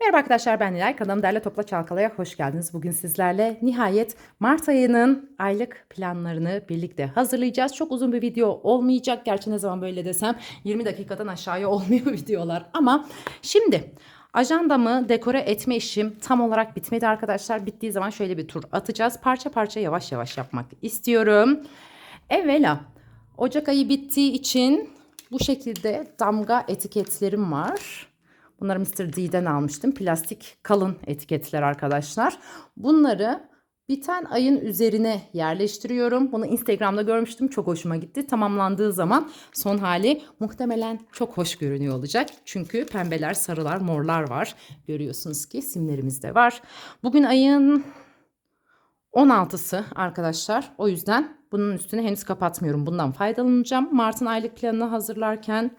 Merhaba arkadaşlar ben Nilay. Kanalım Derle Topla Çalkala'ya hoş geldiniz. Bugün sizlerle nihayet Mart ayının aylık planlarını birlikte hazırlayacağız. Çok uzun bir video olmayacak. Gerçi ne zaman böyle desem 20 dakikadan aşağıya olmuyor videolar. Ama şimdi ajandamı dekore etme işim tam olarak bitmedi arkadaşlar. Bittiği zaman şöyle bir tur atacağız. Parça parça yavaş yavaş yapmak istiyorum. Evvela Ocak ayı bittiği için bu şekilde damga etiketlerim var. Bunları Mr. D'den almıştım. Plastik kalın etiketler arkadaşlar. Bunları biten ayın üzerine yerleştiriyorum. Bunu Instagram'da görmüştüm. Çok hoşuma gitti. Tamamlandığı zaman son hali muhtemelen çok hoş görünüyor olacak. Çünkü pembeler, sarılar, morlar var. Görüyorsunuz ki simlerimiz de var. Bugün ayın 16'sı arkadaşlar. O yüzden bunun üstünü henüz kapatmıyorum. Bundan faydalanacağım. Mart'ın aylık planını hazırlarken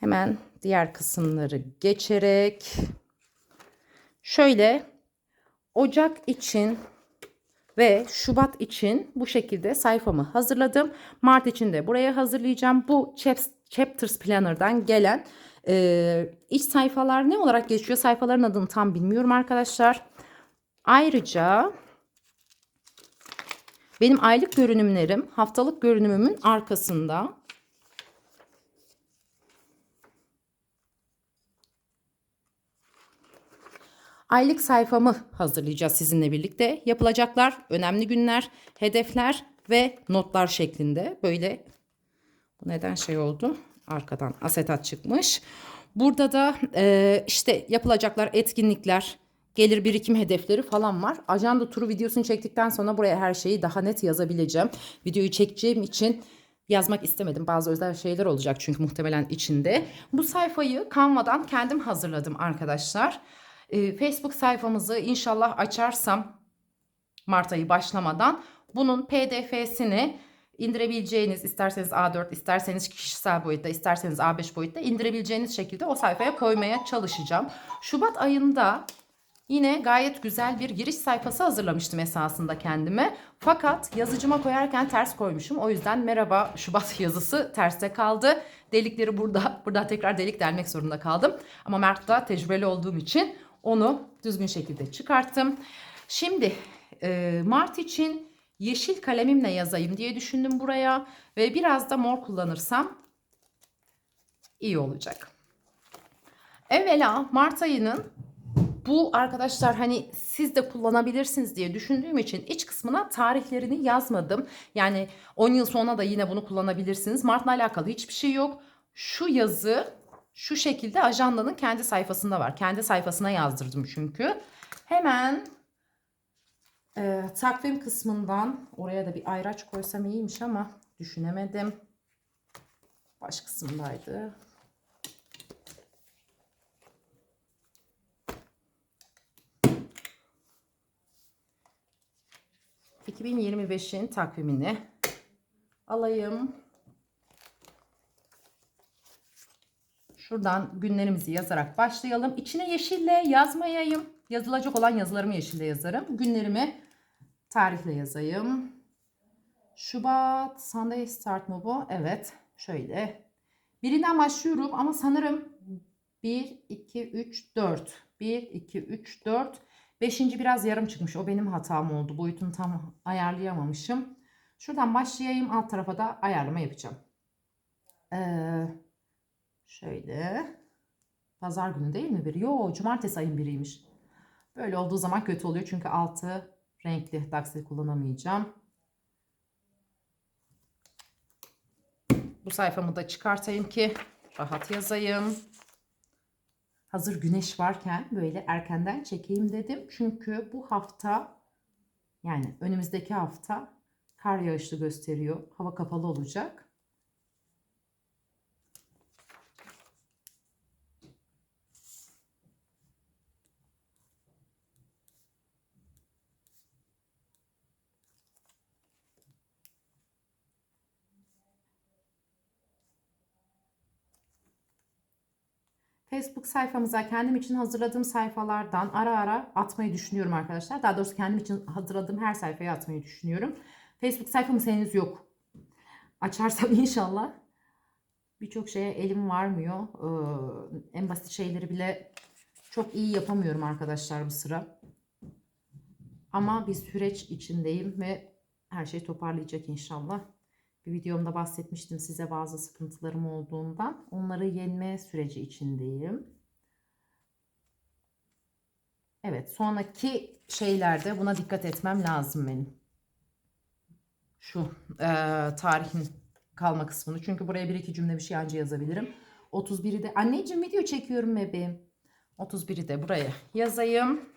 hemen diğer kısımları geçerek şöyle Ocak için ve Şubat için bu şekilde sayfamı hazırladım. Mart için de buraya hazırlayacağım. Bu Chapters Planner'dan gelen e, iç sayfalar ne olarak geçiyor? Sayfaların adını tam bilmiyorum arkadaşlar. Ayrıca benim aylık görünümlerim haftalık görünümümün arkasında. Aylık sayfamı hazırlayacağız sizinle birlikte. Yapılacaklar, önemli günler, hedefler ve notlar şeklinde. Böyle bu neden şey oldu? Arkadan asetat çıkmış. Burada da e, işte yapılacaklar, etkinlikler, gelir birikim hedefleri falan var. Ajanda turu videosunu çektikten sonra buraya her şeyi daha net yazabileceğim. Videoyu çekeceğim için yazmak istemedim. Bazı özel şeyler olacak çünkü muhtemelen içinde. Bu sayfayı Canva'dan kendim hazırladım arkadaşlar. Ee, Facebook sayfamızı inşallah açarsam Mart ayı başlamadan bunun PDF'sini indirebileceğiniz isterseniz A4 isterseniz kişisel boyutta isterseniz A5 boyutta indirebileceğiniz şekilde o sayfaya koymaya çalışacağım. Şubat ayında Yine gayet güzel bir giriş sayfası hazırlamıştım esasında kendime. Fakat yazıcıma koyarken ters koymuşum. O yüzden merhaba Şubat yazısı terste kaldı. Delikleri burada, burada tekrar delik delmek zorunda kaldım. Ama Mert'ta tecrübeli olduğum için onu düzgün şekilde çıkarttım. Şimdi e, Mart için yeşil kalemimle yazayım diye düşündüm buraya. Ve biraz da mor kullanırsam iyi olacak. Evvela Mart ayının bu arkadaşlar hani siz de kullanabilirsiniz diye düşündüğüm için iç kısmına tarihlerini yazmadım. Yani 10 yıl sonra da yine bunu kullanabilirsiniz. Mart'la alakalı hiçbir şey yok. Şu yazı şu şekilde ajandanın kendi sayfasında var. Kendi sayfasına yazdırdım çünkü. Hemen e, takvim kısmından oraya da bir ayraç koysam iyiymiş ama düşünemedim. Baş kısımdaydı. 2025'in takvimini alayım. Şuradan günlerimizi yazarak başlayalım. İçine yeşille yazmayayım. Yazılacak olan yazılarımı yeşille yazarım. Günlerimi tarihle yazayım. Şubat Sunday start mı bu? Evet. Şöyle. Birinden başlıyorum ama sanırım 1, 2, 3, 4. 1, 2, 3, 4. Beşinci biraz yarım çıkmış. O benim hatam oldu. Boyutunu tam ayarlayamamışım. Şuradan başlayayım. Alt tarafa da ayarlama yapacağım. Ee, şöyle. Pazar günü değil mi bir? Yo cumartesi ayın biriymiş. Böyle olduğu zaman kötü oluyor. Çünkü altı renkli dakstil kullanamayacağım. Bu sayfamı da çıkartayım ki rahat yazayım. Hazır güneş varken böyle erkenden çekeyim dedim. Çünkü bu hafta yani önümüzdeki hafta kar yağışlı gösteriyor. Hava kapalı olacak. Facebook sayfamıza kendim için hazırladığım sayfalardan ara ara atmayı düşünüyorum arkadaşlar. Daha doğrusu kendim için hazırladığım her sayfaya atmayı düşünüyorum. Facebook sayfamız henüz yok. Açarsam inşallah. Birçok şeye elim varmıyor. Ee, en basit şeyleri bile Çok iyi yapamıyorum arkadaşlar bu sıra. Ama bir süreç içindeyim ve her şey toparlayacak inşallah. Bir videomda bahsetmiştim size bazı sıkıntılarım olduğundan. Onları yenme süreci içindeyim. Evet, sonraki şeylerde buna dikkat etmem lazım benim. Şu eee, tarihin kalma kısmını. Çünkü buraya bir iki cümle bir şey anca yazabilirim. 31'i de anneciğim video çekiyorum bebeğim. 31'i de buraya yazayım.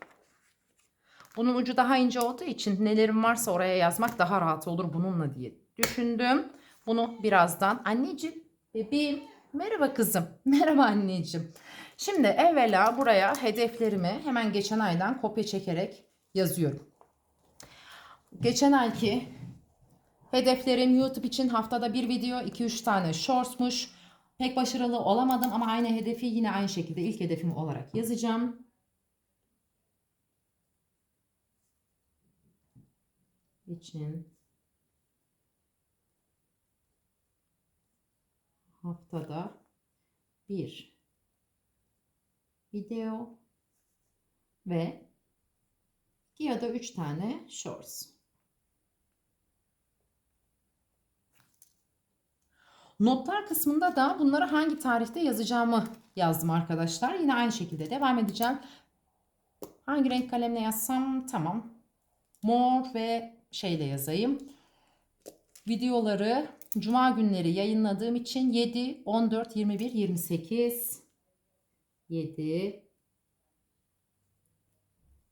Bunun ucu daha ince olduğu için nelerim varsa oraya yazmak daha rahat olur bununla diye düşündüm. Bunu birazdan anneciğim, bebeğim, merhaba kızım, merhaba anneciğim. Şimdi evvela buraya hedeflerimi hemen geçen aydan kopya çekerek yazıyorum. Geçen ayki hedeflerim YouTube için haftada bir video, 2-3 tane shortsmuş. Pek başarılı olamadım ama aynı hedefi yine aynı şekilde ilk hedefim olarak yazacağım. için haftada bir video ve iki ya da üç tane shorts. Notlar kısmında da bunları hangi tarihte yazacağımı yazdım arkadaşlar. Yine aynı şekilde devam edeceğim. Hangi renk kalemle yazsam tamam. Mor ve şeyle yazayım. Videoları cuma günleri yayınladığım için 7, 14, 21, 28 7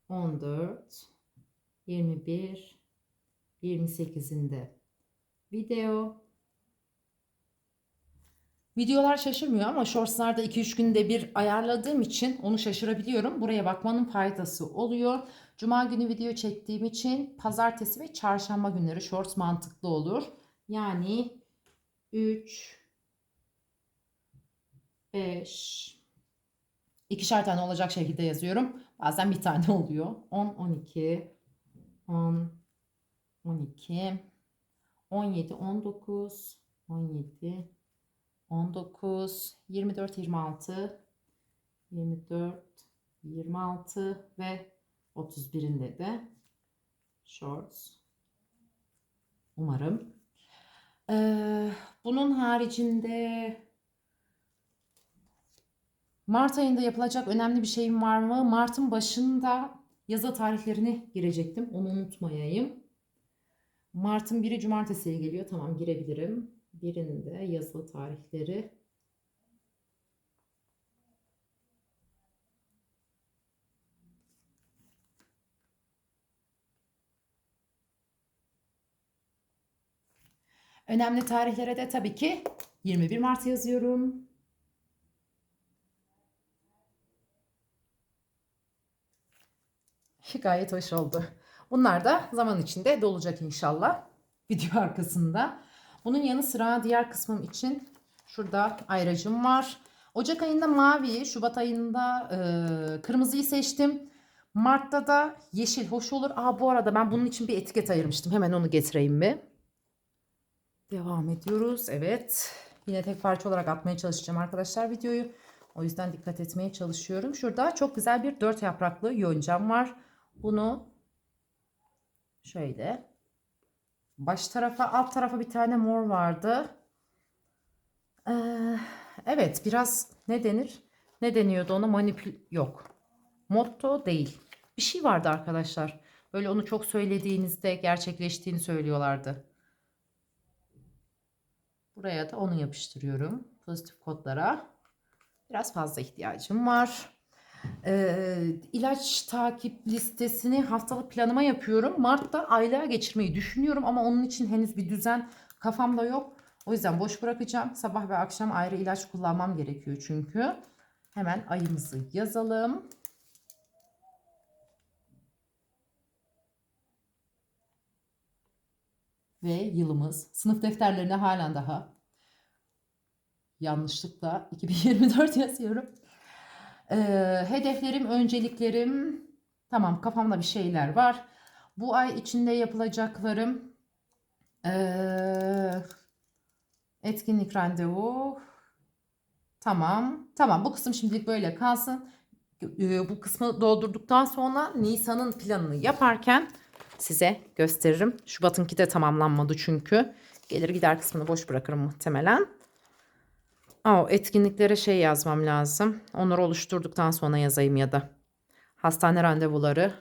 14 21 28'inde video Videolar şaşırmıyor ama shortslarda 2-3 günde bir ayarladığım için onu şaşırabiliyorum. Buraya bakmanın faydası oluyor. Cuma günü video çektiğim için pazartesi ve çarşamba günleri shorts mantıklı olur. Yani 3 5 ikişer tane olacak şekilde yazıyorum. Bazen bir tane oluyor. 10 12 10 12 17 19 17 19 24 26 24 26 ve 31'inde de shorts. Umarım. Ee, bunun haricinde Mart ayında yapılacak önemli bir şeyim var mı? Mart'ın başında yazı tarihlerini girecektim. Onu unutmayayım. Mart'ın biri cumartesiye geliyor. Tamam girebilirim. Birinde yazılı tarihleri Önemli tarihlere de tabii ki 21 Mart yazıyorum. Gayet hoş oldu. Bunlar da zaman içinde dolacak inşallah. Video arkasında. Bunun yanı sıra diğer kısmım için şurada ayracım var. Ocak ayında mavi, Şubat ayında e, kırmızıyı seçtim. Mart'ta da yeşil hoş olur. Aa bu arada ben bunun için bir etiket ayırmıştım. Hemen onu getireyim bir. Devam ediyoruz. Evet. Yine tek parça olarak atmaya çalışacağım arkadaşlar videoyu. O yüzden dikkat etmeye çalışıyorum. Şurada çok güzel bir dört yapraklı yoncam var. Bunu şöyle baş tarafa alt tarafa bir tane mor vardı. Ee, evet biraz ne denir? Ne deniyordu ona? Manipül yok. Motto değil. Bir şey vardı arkadaşlar. Böyle onu çok söylediğinizde gerçekleştiğini söylüyorlardı. Buraya da onu yapıştırıyorum. Pozitif kodlara. Biraz fazla ihtiyacım var. Ee, ilaç takip listesini haftalık planıma yapıyorum. Mart'ta aylığa geçirmeyi düşünüyorum ama onun için henüz bir düzen kafamda yok. O yüzden boş bırakacağım. Sabah ve akşam ayrı ilaç kullanmam gerekiyor çünkü. Hemen ayımızı yazalım. Ve yılımız. Sınıf defterlerine halen daha yanlışlıkla 2024 yazıyorum. Ee, hedeflerim, önceliklerim. Tamam kafamda bir şeyler var. Bu ay içinde yapılacaklarım. Ee, etkinlik randevu. Tamam. Tamam bu kısım şimdilik böyle kalsın. e, bu kısmı doldurduktan sonra Nisan'ın planını yaparken size gösteririm. Şubat'ınki de tamamlanmadı çünkü. Gelir gider kısmını boş bırakırım muhtemelen. Aa, etkinliklere şey yazmam lazım. Onları oluşturduktan sonra yazayım ya da. Hastane randevuları,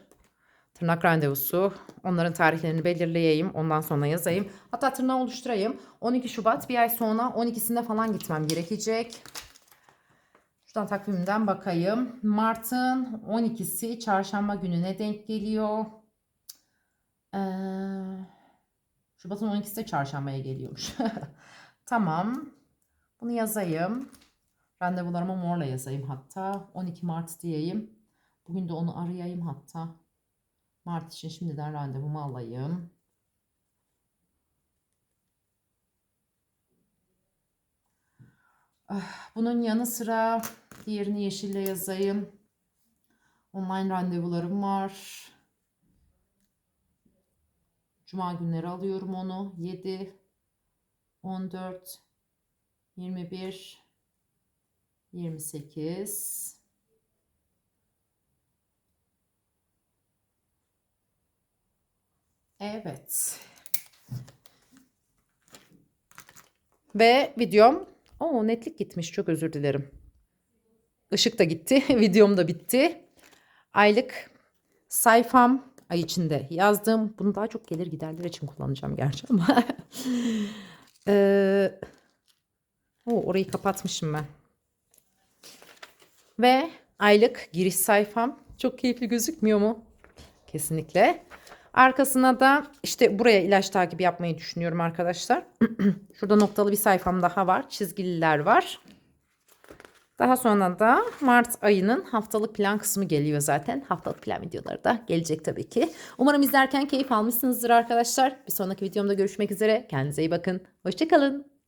tırnak randevusu. Onların tarihlerini belirleyeyim. Ondan sonra yazayım. Hatta tırnağı oluşturayım. 12 Şubat bir ay sonra 12'sinde falan gitmem gerekecek. Şuradan takvimden bakayım. Mart'ın 12'si çarşamba gününe denk geliyor. Ee, Şubat'ın 12'si de çarşambaya geliyormuş. tamam. Bunu yazayım. Randevularımı morla yazayım hatta. 12 Mart diyeyim. Bugün de onu arayayım hatta. Mart için şimdiden randevumu alayım. Ah, Bunun yanı sıra diğerini yeşille yazayım. Online randevularım var. Cuma günleri alıyorum onu. 7, 14, 21, 28. Evet. Ve videom o netlik gitmiş. Çok özür dilerim. Işık da gitti. Videom da bitti. Aylık sayfam ay içinde yazdım. Bunu daha çok gelir giderler için kullanacağım gerçi ama. Ee, o orayı kapatmışım ben. Ve aylık giriş sayfam. Çok keyifli gözükmüyor mu? Kesinlikle. Arkasına da işte buraya ilaç takibi yapmayı düşünüyorum arkadaşlar. Şurada noktalı bir sayfam daha var. Çizgililer var. Daha sonra da Mart ayının haftalık plan kısmı geliyor zaten. Haftalık plan videoları da gelecek tabii ki. Umarım izlerken keyif almışsınızdır arkadaşlar. Bir sonraki videomda görüşmek üzere. Kendinize iyi bakın. Hoşçakalın.